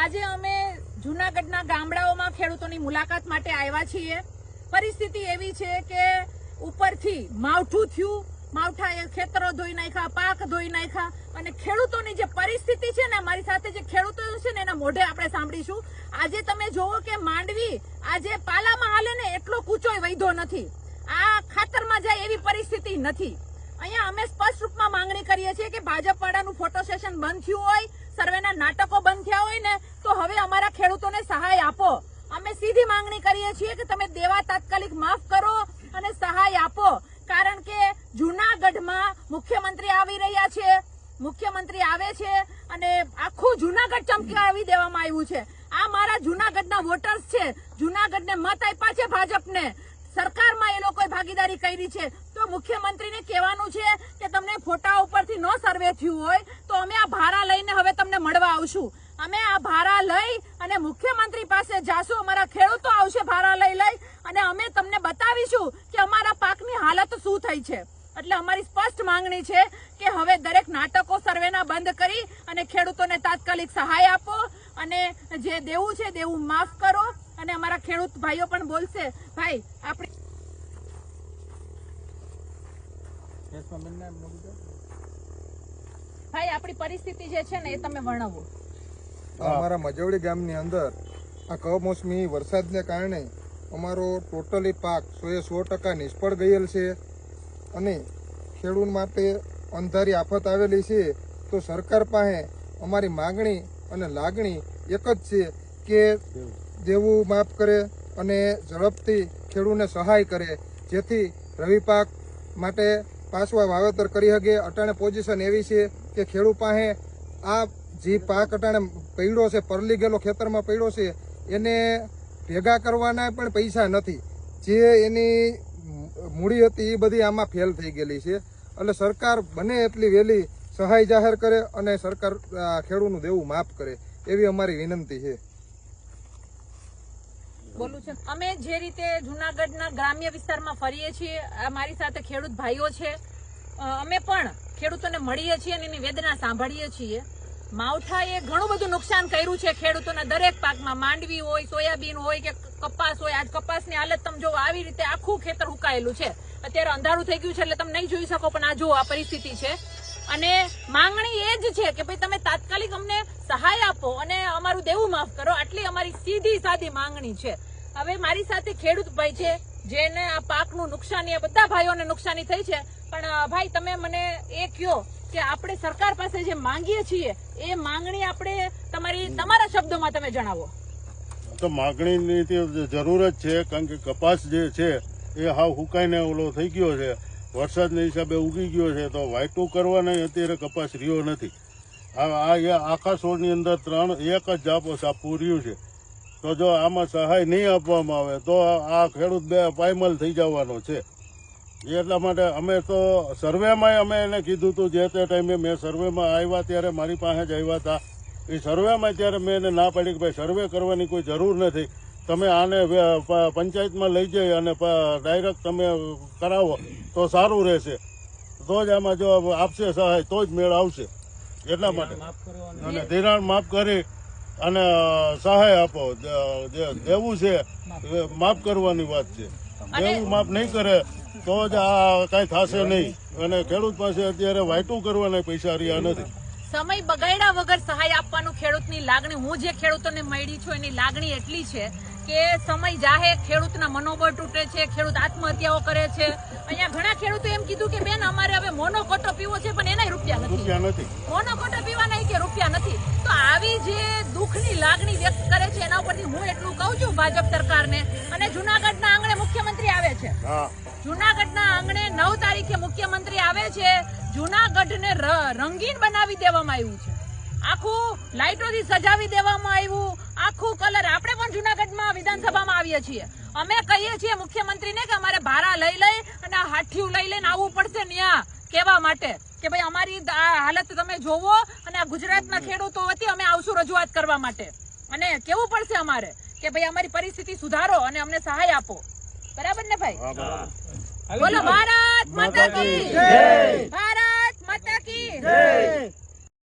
આજે અમે જુનાગઢના ગામડાઓમાં ખેડૂતોની મુલાકાત માટે આવ્યા છીએ. પરિસ્થિતિ એવી છે કે ઉપરથી માવઠું થયું. માવઠાએ ખેતરો ધોઈ નાખ્યા, પાક ધોઈ નાખ્યા અને ખેડૂતોની જે પરિસ્થિતિ છે ને મારી સાથે જે ખેડૂતો છે ને એના મોઢે આપણે સાંભળીશું. આજે તમે જોવો કે માંડવી આજે પાલામાં હાલે ને એટલો કૂચોય વૈધો નથી. આ ખાતરમાં જાય એવી પરિસ્થિતિ નથી. અહીંયા અમે સ્પષ્ટ રૂપમાં માંગણી કરીએ છીએ કે ભાજપ વાળાનું ફોટો સેશન બંધ થયું હોય, સર્વેના નાટકો બંધ થયા હોય ને, તો હવે અમારા ખેડૂતોને સહાય આપો. અમે સીધી માંગણી કરીએ છીએ કે તમે દેવા તાત્કાલિક માફ કરો અને સહાય આપો. કારણ કે જુનાગઢમાં મુખ્યમંત્રી આવી રહ્યા છે, મુખ્યમંત્રી આવે છે અને આખું જુનાગઢ ચમકાવી દેવામાં આવ્યું છે. આ મારા જુનાગઢના વોટર્સ છે. જુનાગઢને મત આપ્યા છે ભાજપને. સરકારમાં એ લોકોએ ભાગીદારી કરી છે. મુખ્યમંત્રીને કહેવાનું છે કે તમને ફોટા ઉપરથી ન સર્વે થયું હોય, તો અમે આ ભારા લઈને હવે તમને મળવા આવશું. અમે આ ભારા લઈ અને મુખ્યમંત્રી પાસે જાશું, અમારા ખેડૂતો આવશે ભારા લઈ લઈ, અને અમે તમને બતાવીશું કે અમારા પાકની હાલત શું થઈ છે. એટલે અમારી સ્પષ્ટ માંગણી છે કે હવે દરેક નાટકો સર્વેના બંધ કરી અને ખેડૂતોને તાત્કાલિક સહાય આપો અને જે દેવું છે, દેવું માફ કરો. અને અમારા ખેડૂત ભાઈઓ પણ બોલશે, ભાઈ, આપણી ભાઈ આપણી પરિસ્થિતિ જે છે ને એ તમે વર્ણવો. અમારા મજવડી ગામની અંદર આ કમોસમી વરસાદને કારણે અમારો ટોટલી પાક સોએ સો ટકા નિષ્ફળ ગયેલ છે અને ખેડૂત માટે અંધારી આફત આવેલી છે તો સરકાર પાસે અમારી માગણી અને લાગણી એક જ છે કે દેવું માફ કરે અને ઝડપથી ખેડૂતને સહાય કરે જેથી રવિ પાક માટે પાછવા વાવેતર કરી શકે અટાણે પોઝિશન એવી છે કે ખેડૂત પાસે આ જે પાક અટાણે પડ્યો છે, પરલી ગયેલો ખેતરમાં પડ્યો છે, એને ભેગા કરવાના પણ પૈસા નથી. જે એની મૂડી હતી એ બધી આમાં ફેલ થઈ ગયેલી છે. એટલે સરકાર બને એટલી વહેલી સહાય જાહેર કરે અને સરકાર ખેડૂતનું દેવું માફ કરે, એવી અમારી વિનંતી છે. બોલું છે. અમે જે રીતે જુનાગઢના ગ્રામ્ય વિસ્તારમાં ફરીએ છીએ મારી સાથે ખેડૂત ભાઈઓ છે. અમે પણ ખેડૂતોને મળીએ છીએ અને એની વેદના સાંભળીએ છીએ. માવઠાએ ઘણું બધું નુકસાન કર્યું છે ખેડૂતોના. દરેક પાકમાં માંડવી હોય, સોયાબીન હોય કે કપાસ હોય, આજ કપાસની હાલત તમે જો આવી રીતે આખું ખેતર ઉકાયેલું છે. અત્યારે અંધારું થઈ ગયું છે એટલે તમે નહીં જોઈ શકો, પણ આ જો આ પરિસ્થિતિ છે. અને માંગણી એ જ છે કે ભાઈ તમે તાત્કાલિક અમને સહાય આપો અને અમારું દેવું માફ કરો. આટલી અમારી સીધી સાદી માંગણી છે. હવે મારી સાથે ખેડૂત ભાઈ છે જેને આ પાકનું નુકસાની આ બધા ભાઈઓને નુકસાની થઈ છે. પણ ભાઈ તમે મને એ કયો કે આપણે સરકાર પાસે જે માંગીએ છીએ એ માંગણી આપણે તમારી તમારા શબ્દોમાં તમે જણાવો. તો માંગણીની તો જરૂર જ છે કારણ કે કપાસ જે છે એ હાવ હુકાઈને ઓલો થઈ ગયો છે. વરસાદના હિસાબે ઉગી ગયો છે તો વાયટું કરવાના અત્યારે કપાસ રહ્યો નથી. આ આખા છોડની અંદર ત્રણ એક જ જાપો સાપવું રહ્યું છે. તો જો આમાં સહાય નહીં આપવામાં આવે તો આ ખેડૂત બે પાયમલ થઈ જવાનો છે. એટલા માટે અમે તો સર્વેમાં અમે એને કીધું હતું જે તે ટાઈમે મેં સર્વેમાં આવ્યા ત્યારે મારી પાસે જ આવ્યા હતા. એ સર્વેમાં ત્યારે મેં એને ના પાડી કે ભાઈ સર્વે કરવાની કોઈ જરૂર નથી. તમે આને પંચાયતમાં લઈ જઈ અને ડાયરેક્ટ તમે કરાવો તો સારું રહેશે. તો જ આમાં જો આપશે સહાય તો જ મેળ આવશે. એટલા માટે. અને ધિરાણ માફ કરી અને સહાય આપો. જે- દેવું છે માફ. કરવાની વાત છે. દેવું માફ નહીં કરે તો જ આ કાંઈ થશે નહીં. અને ખેડૂત પાસે અત્યારે વાયટું કરવાના પૈસા રહ્યા નથી. સમય બગાડ્યા વગર સહાય આપવાનું ખેડૂતની લાગણી હું જે ખેડૂતોને મળી છું એની લાગણી એટલી છે કે સમય જાહે ખેડૂતના મનોબળ તૂટે છે ખેડૂત આત્મહત્યાઓ કરે છે. અહીંયા ઘણા ખેડૂતો એમ કીધું કે બેન અમારે હવે મોનો કોટો પીવો છે પણ એનાય રૂપિયા નથી. રૂપિયા નથી. મોનો કોટો પીવાના કે રૂપિયા નથી. તો આવી જે દુઃખની લાગણી વ્યક્ત કરે છે એના ઉપરથી હું એટલું કહું છું ભાજપ સરકારને. અને જુનાગઢના આંગણે મુખ્યમંત્રી આવે છે. જુનાગઢના આંગણે નવ તારીખે મુખ્યમંત્રી આવે છે. જુનાગઢને રંગીન બનાવી દેવામાં આવ્યું છે. આખું લાઇટોથી સજાવી દેવામાં આવ્યું. આખું કલર આપણે પણ જુનાગઢમાં વિધાનસભામાં આવીએ છીએ. અમે કહીએ છીએ મુખ્યમંત્રીને કે અમારે ભાડા લઈ લઈ અને આ લઈ લઈને આવવું પડશે ન્યા. કહેવા માટે કે ભાઈ અમારી હાલત તમે જોવો અને આ ગુજરાતના ખેડૂતો વતી અમે આવશું રજૂઆત કરવા માટે. અને કેવું પડશે અમારે કે ભાઈ અમારી પરિસ્થિતિ સુધારો અને અમને સહાય આપો. બરાબર ને ભાઈ? બોલો ભારત માતા કી ભારત માતા કી